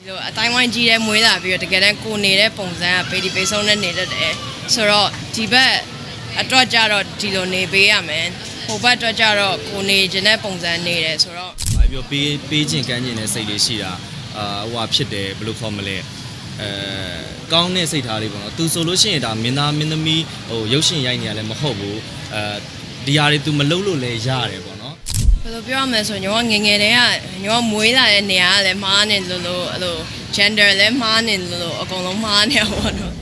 ဒီလိုအတိုင်းဝိုင်းကြီးတဲ့မွေးလာပြီးတော့တကယ်တမ်းကိုနေတဲ့ပုံစံကပေဒီပေဆုံးနဲ့နေတတ်တယ်ဆိုတော့ဒီဘက်အတွက်ကြတော့ဒီလိုနေပေးရမယ်ဟိုဘက်အတွက်ကြတော့ကိုနေခြင်းတဲ့ပုံစံနေတယ်ဆိုတော့။ဘာပြောပေးပေးခြင်းကမ်းခြင်းတဲ့စိတ်လေးရှိတာအာဟိုဟာဖြစ်တယ်ဘယ်လိုခေါ်မလဲအဲကောင်းတဲ့စိတ်ထားလေးပေါ့နော်။ तू ဆိုလို့ရှိရင်ဒါမင်းသားမင်းသမီးဟိုရုပ်ရှင်ရိုက်နေရလည်းမဟုတ်ဘူး။အဲဒီဟာတွေ तू မလုပ်လို့လည်းရတယ်ပေါ့နော် ဘယ်လိုပြောရမလဲဆိုရင်ညီမငငယ်တည်းကညီမမွေးလာတဲ့နေရာကလည်းမှားနေလို့လို့အဲ့လို gender လည်းမှားနေလို့လို့အကုန်လုံးမှားနေပါတော့ဒ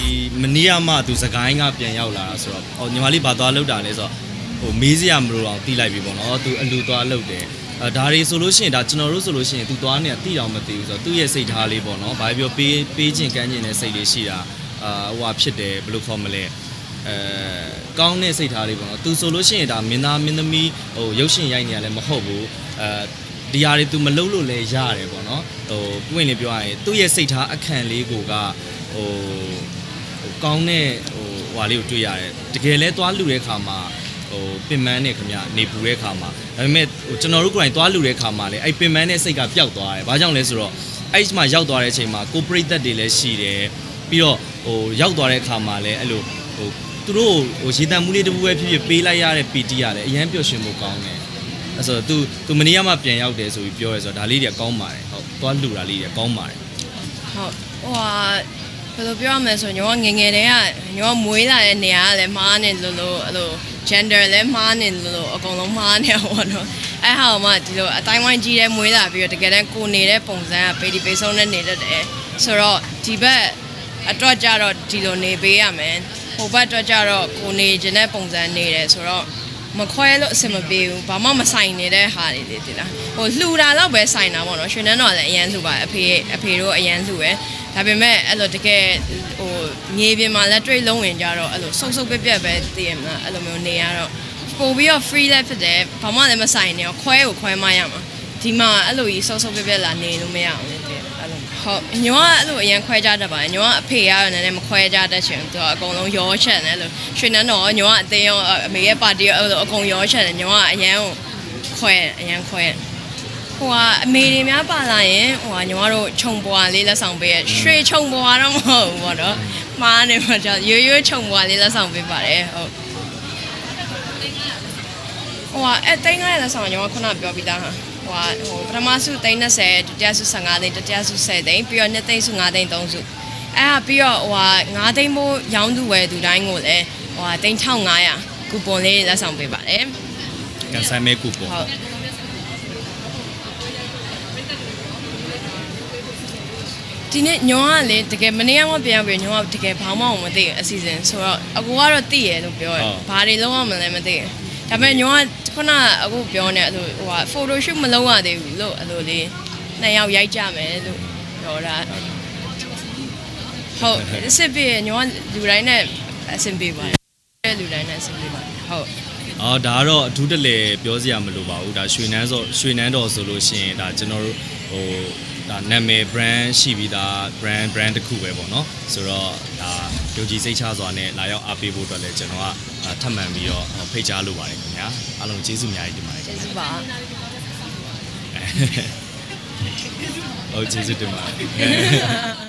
ီမနီယာမသူစကိုင်းကပြန်ရောက်လာတာဆိုတော့ဟိုညီမလေးဘာသွားလောက်တာလဲဆိုတော့ဟိုမေးစရာမလိုတော့တီးလိုက်ပြီပေါ့နော်သူအလူသွားလောက်တယ်အဲဒါတွေဆိုလို့ရှိရင်ဒါကျွန်တော်တို့ဆိုလို့ရှိရင်သူသွားနေတာတိတောင်မသိဘူးဆိုတော့သူ့ရဲ့စိတ်ထားလေးပေါ့နော်ဘာပြောပေးပေးခြင်းကမ်းခြင်းတဲ့စိတ်လေးရှိတာ အာဟိုဟာဖြစ်တယ်ဘယ်လိုခေါ်မလဲအဲကောင်းတဲ့စိတ်ထားလေးပေါ့နော်။ तू ဆိုလို့ရှိရင်ဒါမင်းသားမင်းသမီးဟိုရုပ်ရှင်ရိုက်နေရလည်းမဟုတ်ဘူး။အဲဒီဟာတွေ तू မလုပ်လို့လည်းရတယ်ပေါ့နော်။ဟိုပွင့်လေးပြောရရင်သူ့ရဲ့စိတ်ထားအခန့်လေးကိုကဟိုဟိုကောင်းတဲ့ဟိုဟွာလေးကိုတွေ့ရတယ်တကယ်လဲသွားလူတဲ့ခါမှာဟိုပင်မန်းနဲ့ခမနေပူတဲ့ခါမှာဒါပေမဲ့ဟိုကျွန်တော်တို့ကိုယ်တိုင်သွားလူတဲ့ခါမှာလေအဲ့ပင်မန်းနဲ့စိတ်ကပျောက်သွားတယ်ဘာကြောင့်လဲဆိုတော့အဲ့ဒီမှာရောက်သွားတဲ့အချိန်မှာကိုပရိသတ်တွေလည်းရှိတယ် ပြီးတော့ဟိုရောက်သွားတဲ့ခါမှာလည်းအဲ့လိုဟိုသူတို့ဟိုရေတံမှုလေးတစ်ခုပဲဖြစ်ဖြစ်ပေးလိုက်ရတဲ့ PT ရတယ်အရန်ပျော်ရွှင်ဖို့ကောင်းတယ်အဲ့ဆိုတော့ तू तू မနေ့ကမှပြန်ရောက်တယ်ဆိုပြီးပြောရဲဆိုတော့ဒါလေးတွေကကောင်းပါတယ်ဟုတ်သွားလူတာလေးတွေကကောင်းပါတယ်ဟုတ်ဟိုဟာဘယ်လိုပြောရမလဲဆိုတော့ညီမငယ်ငယ်တည်းကညီမမွေးလာတဲ့နေရာကလည်းမားနေလို့လို့အဲ့လို gender လည်းမားနေလို့လို့အကုန်လုံးမားနေပါတော့အဲ့ဟာမှဒီလိုအတိုင်းဝိုင်းကြီးတဲ့မွေးလာပြီးတော့တကယ်တမ်းကိုနေတဲ့ပုံစံကပေဒီပေဆုံးနဲ့နေတတ်တယ်ဆိုတော့ဒီဘက် အတွက်ကြတော့ဒီလိုနေပေးရမယ်ဟိုဘက်အတွက်ကြတော့ကိုနေခြင်းတဲ့ပုံစံနေတယ်ဆိုတော့မခွဲလို့အဆင်မပြေဘူးဘာမှမဆိုင်နေတဲ့ဟာတွေလေဒီလားဟိုလှူတာတော့ပဲဆိုင်တာပေါ့နော်ရွှေနန်းတော်လည်းအရန်လှူပါအဖေအဖေတို့အရန်လှူပဲဒါပေမဲ့အဲ့လိုတကယ်ဟိုမြေပြင်မှာလက်တွေ့လုံးဝင်ကြတော့အဲ့လိုဆုပ်ဆုပ်ပြက်ပြက်ပဲတည်ရမှာအဲ့လိုမျိုးနေရတော့ပို့ပြီးတော့ free လည်းဖြစ်တယ်ဘာမှလည်းမဆိုင်နေတော့ခွဲကိုခွဲမရမှာဒီမှာအဲ့လိုကြီးဆုပ်ဆုပ်ပြက်ပြက်လာနေလို့မရအောင်လေတဲ့အဲ့လို ဟုတ်ညောကအဲ့လိုအရန်ခွဲကြတတ်ပါတယ်ညောကအဖေကတော့နည်းနည်းမခွဲကြတတ်ချင်သူကအကုန်လုံးရောချက်နေလို့ရွှေနန်းတော်ကညောကအသေးရောအမေရဲ့ပါတီရောအဲ့လိုအကုန်ရောချက်နေညောကအရန်ကိုခွဲအရန်ခွဲဟိုကအမေတွေများပါလာရင်ဟိုကညီမတို့ခြုံပွားလေးလက်ဆောင်ပေးရရွှေခြုံပွားတော့မဟုတ်ဘူးပေါ့နော်မှားနေမှာကြောင့်ရိုးရိုးခြုံပွားလေးလက်ဆောင်ပေးပါတယ်ဟုတ်ဟိုကအဲတိုင်းကားရဲ့လက်ဆောင်ကညီမခုနပြောပြီးသားဟာ ဟိုကဟိုပထမစု30ဒုတိယစု15သိန်းတတိယစု10သိန်းပြီးတော့နှစ်သိန်းစု5သိန်း3စုအဲဟာပြီးတော့ဟိုက9သိန်းမိုးရောင်းသူဝယ်သူတိုင်းကိုလည်းဟိုကသိန်း1500ကူပွန်လေးလက်ဆောင်ပေးပါတယ်ကန်ဆယ်မဲကူပေါ့ဟုတ်ဒီနေ့ညောကလေတကယ်မနေ့ကမှပြန်ပြီးညောကတကယ်ဘာမှမသိဘူးအစီအစဉ်ဆိုတော့အကူကတော့သိရလို့ပြောတယ်ဘာတွေလုံးဝမလဲမသိဘူး ဒါပေမဲ့ညောကခုနအခုပြောနေအဲ့လိုဟိုဟာဖိုတိုရှုမလုံးရသေးဘူးလို့အဲ့လိုလေးနှစ်ယောက်ရိုက်ကြမယ်လို့ပြောတာဟုတ်အစ်စ်ပြညောကလူတိုင်းနဲ့အဆင်ပြေပါတယ်လူတိုင်းနဲ့အဆင်ပြေပါတယ်ဟုတ်အော်ဒါကတော့အထူးတလေပြောစရာမလိုပါဘူးဒါရွှေနန်းဆိုရွှေနန်းတော်ဆိုလို့ရှိရင်ဒါကျွန်တော်တို့ဟို ဒါနာမည် brand ရှိပြီးသား brand brand တစ်ခုပဲပေါ့နော်ဆိုတော့ဒါယုံကြည်စိတ်ချစွာနဲ့လာရောက်အားပေးဖို့အတွက်လည်းကျွန်တော်ကအာထပ်မံပြီးတော့ဖိတ်ကြားလိုပါတယ်ခင်ဗျာအားလုံးကျေးဇူးအများကြီးတင်ပါတယ်ကျေးဇူးပါဟုတ်ကျေးဇူးတင်ပါတယ်